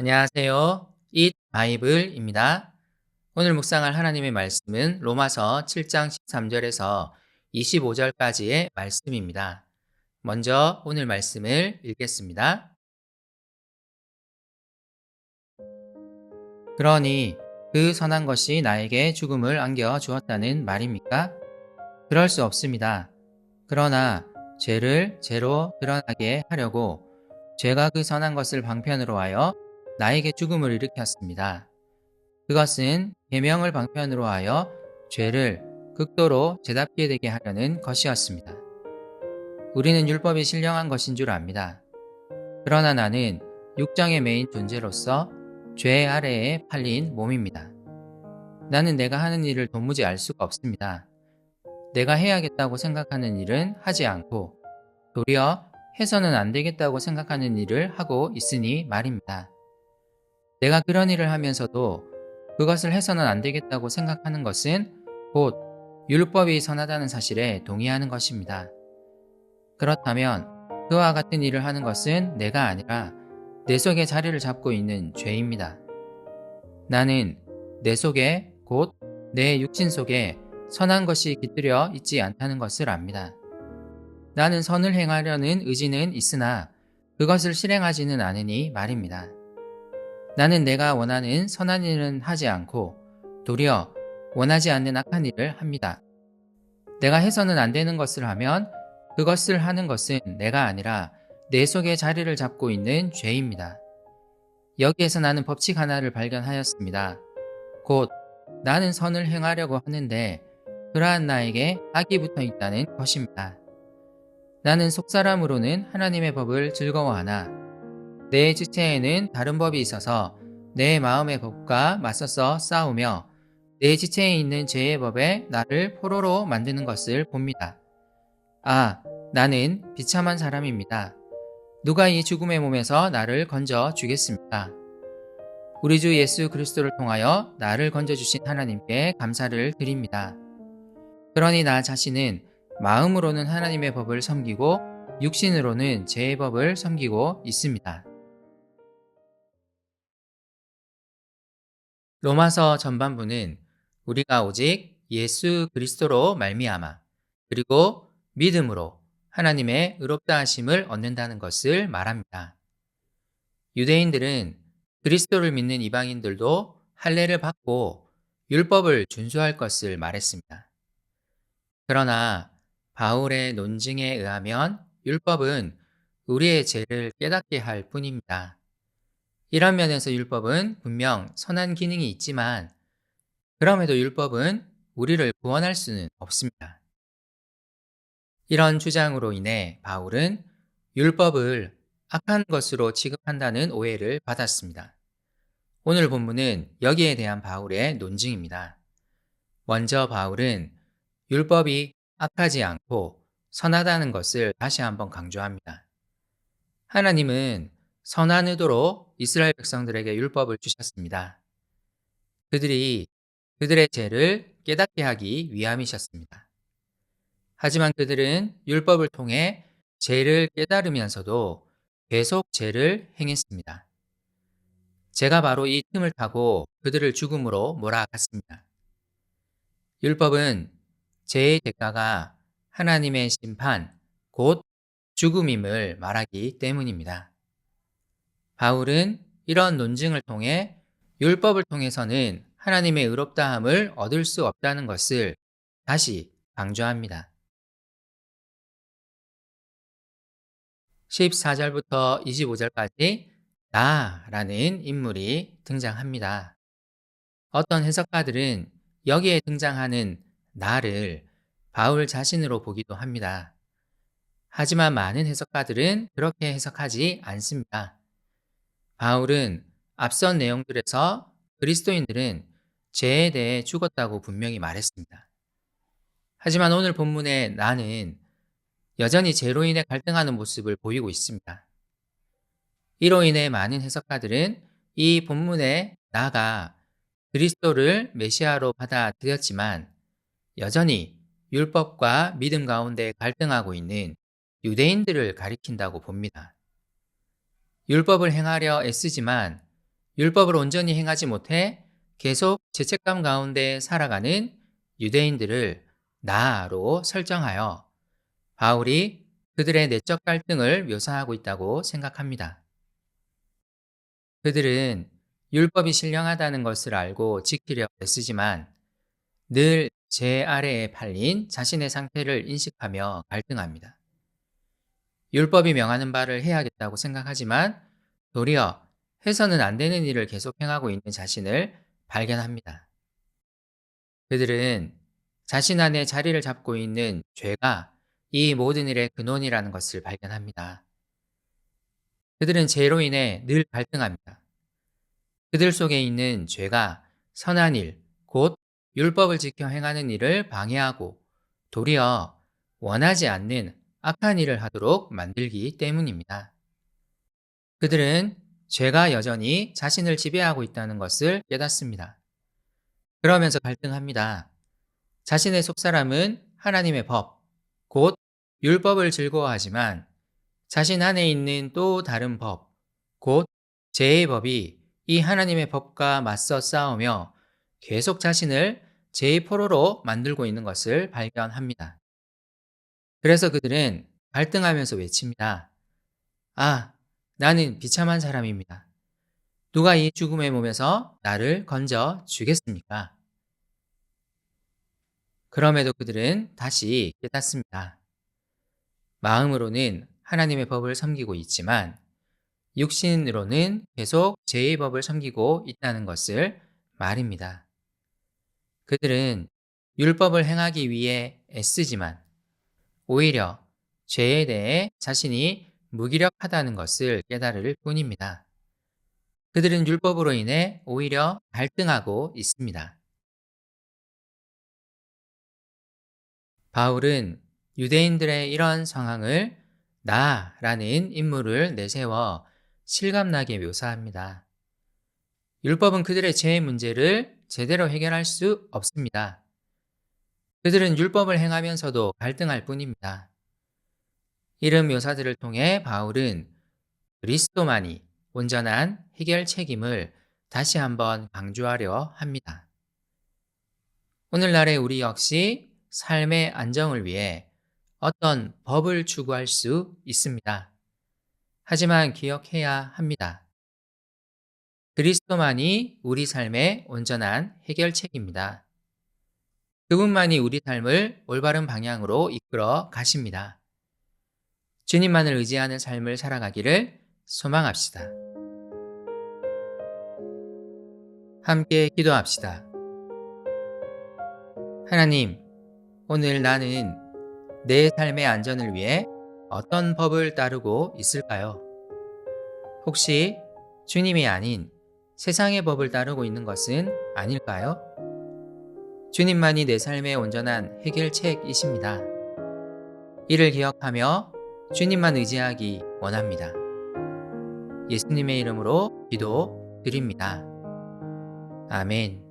안녕하세요. 잇 바이블입니다. 오늘 묵상할 하나님의 말씀은 로마서 7장 13절에서 25절까지의 말씀입니다. 먼저 오늘 말씀을 읽겠습니다. 그러니 그 선한 것이 나에게 죽음을 안겨 주었다는 말입니까? 그럴 수 없습니다. 그러나 죄를 죄로 드러나게 하려고 죄가 그 선한 것을 방편으로 하여 나에게 죽음을 일으켰습니다. 그것은 계명을 방편으로 하여 죄를 극도로 죄답게 되게 하려는 것이었습니다. 우리는 율법이 신령한 것인 줄 압니다. 그러나 나는 육정의 메인 존재로서 죄 아래에 팔린 몸입니다. 나는 내가 하는 일을 도무지 알 수가 없습니다. 내가 해야겠다고 생각하는 일은 하지 않고 도리어 해서는 안 되겠다고 생각하는 일을 하고 있으니 말입니다. 내가 그런 일을 하면서도 그것을 해서는 안 되겠다고 생각하는 것은 곧 율법이 선하다는 사실에 동의하는 것입니다. 그렇다면 그와 같은 일을 하는 것은 내가 아니라 내 속에 자리를 잡고 있는 죄입니다. 나는 내 속에 곧 내 육신 속에 선한 것이 깃들여 있지 않다는 것을 압니다. 나는 선을 행하려는 의지는 있으나 그것을 실행하지는 않으니 말입니다. 나는 내가 원하는 선한 일은 하지 않고 도리어 원하지 않는 악한 일을 합니다. 내가 해서는 안 되는 것을 하면 그것을 하는 것은 내가 아니라 내 속에 자리를 잡고 있는 죄입니다. 여기에서 나는 법칙 하나를 발견하였습니다. 곧 나는 선을 행하려고 하는데 그러한 나에게 악이 붙어 있다는 것입니다. 나는 속사람으로는 하나님의 법을 즐거워하나 내 지체에는 다른 법이 있어서 내 마음의 법과 맞서서 싸우며 내 지체에 있는 죄의 법에 나를 포로로 만드는 것을 봅니다. 아, 나는 비참한 사람입니다. 누가 이 죽음의 몸에서 나를 건져 주겠습니까? 우리 주 예수 그리스도를 통하여 나를 건져 주신 하나님께 감사를 드립니다. 그러니 나 자신은 마음으로는 하나님의 법을 섬기고 육신으로는 죄의 법을 섬기고 있습니다. 로마서 전반부는 우리가 오직 예수 그리스도로 말미암아 그리고 믿음으로 하나님의 의롭다 하심을 얻는다는 것을 말합니다. 유대인들은 그리스도를 믿는 이방인들도 할례를 받고 율법을 준수할 것을 말했습니다. 그러나 바울의 논증에 의하면 율법은 우리의 죄를 깨닫게 할 뿐입니다. 이런 면에서 율법은 분명 선한 기능이 있지만 그럼에도 율법은 우리를 구원할 수는 없습니다. 이런 주장으로 인해 바울은 율법을 악한 것으로 취급한다는 오해를 받았습니다. 오늘 본문은 여기에 대한 바울의 논증입니다. 먼저 바울은 율법이 악하지 않고 선하다는 것을 다시 한번 강조합니다. 하나님은 선한 의도로 이스라엘 백성들에게 율법을 주셨습니다. 그들이 그들의 죄를 깨닫게 하기 위함이셨습니다. 하지만 그들은 율법을 통해 죄를 깨달으면서도 계속 죄를 행했습니다. 제가 바로 이 틈을 타고 그들을 죽음으로 몰아갔습니다. 율법은 죄의 대가가 하나님의 심판, 곧 죽음임을 말하기 때문입니다. 바울은 이런 논증을 통해 율법을 통해서는 하나님의 의롭다함을 얻을 수 없다는 것을 다시 강조합니다. 14절부터 25절까지 나라는 인물이 등장합니다. 어떤 해석가들은 여기에 등장하는 나를 바울 자신으로 보기도 합니다. 하지만 많은 해석가들은 그렇게 해석하지 않습니다. 바울은 앞선 내용들에서 그리스도인들은 죄에 대해 죽었다고 분명히 말했습니다. 하지만 오늘 본문의 나는 여전히 죄로 인해 갈등하는 모습을 보이고 있습니다. 이로 인해 많은 해석가들은 이 본문의 나가 그리스도를 메시아로 받아들였지만 여전히 율법과 믿음 가운데 갈등하고 있는 유대인들을 가리킨다고 봅니다. 율법을 행하려 애쓰지만 율법을 온전히 행하지 못해 계속 죄책감 가운데 살아가는 유대인들을 나로 설정하여 바울이 그들의 내적 갈등을 묘사하고 있다고 생각합니다. 그들은 율법이 신령하다는 것을 알고 지키려 애쓰지만 늘 제 아래에 팔린 자신의 상태를 인식하며 갈등합니다. 율법이 명하는 바를 해야겠다고 생각하지만 도리어 해서는 안 되는 일을 계속 행하고 있는 자신을 발견합니다. 그들은 자신 안에 자리를 잡고 있는 죄가 이 모든 일의 근원이라는 것을 발견합니다. 그들은 죄로 인해 늘 갈등합니다. 그들 속에 있는 죄가 선한 일, 곧 율법을 지켜 행하는 일을 방해하고 도리어 원하지 않는 악한 일을 하도록 만들기 때문입니다. 그들은 죄가 여전히 자신을 지배하고 있다는 것을 깨닫습니다. 그러면서 갈등합니다. 자신의 속사람은 하나님의 법, 곧 율법을 즐거워하지만 자신 안에 있는 또 다른 법, 곧 죄의 법이 이 하나님의 법과 맞서 싸우며 계속 자신을 죄의 포로로 만들고 있는 것을 발견합니다. 그래서 그들은 갈등하면서 외칩니다. 아, 나는 비참한 사람입니다. 누가 이 죽음의 몸에서 나를 건져 주겠습니까? 그럼에도 그들은 다시 깨닫습니다. 마음으로는 하나님의 법을 섬기고 있지만 육신으로는 계속 죄의 법을 섬기고 있다는 것을 말입니다. 그들은 율법을 행하기 위해 애쓰지만 오히려 죄에 대해 자신이 무기력하다는 것을 깨달을 뿐입니다. 그들은 율법으로 인해 오히려 갈등하고 있습니다. 바울은 유대인들의 이런 상황을 나라는 인물을 내세워 실감나게 묘사합니다. 율법은 그들의 죄의 문제를 제대로 해결할 수 없습니다. 그들은 율법을 행하면서도 갈등할 뿐입니다. 이런 묘사들을 통해 바울은 그리스도만이 온전한 해결 책임을 다시 한번 강조하려 합니다. 오늘날의 우리 역시 삶의 안정을 위해 어떤 법을 추구할 수 있습니다. 하지만 기억해야 합니다. 그리스도만이 우리 삶의 온전한 해결책입니다. 그분만이 우리 삶을 올바른 방향으로 이끌어 가십니다. 주님만을 의지하는 삶을 살아가기를 소망합시다. 함께 기도합시다. 하나님, 오늘 나는 내 삶의 안전을 위해 어떤 법을 따르고 있을까요? 혹시 주님이 아닌 세상의 법을 따르고 있는 것은 아닐까요? 주님만이 내 삶의 온전한 해결책이십니다. 이를 기억하며 주님만 의지하기 원합니다. 예수님의 이름으로 기도 드립니다. 아멘.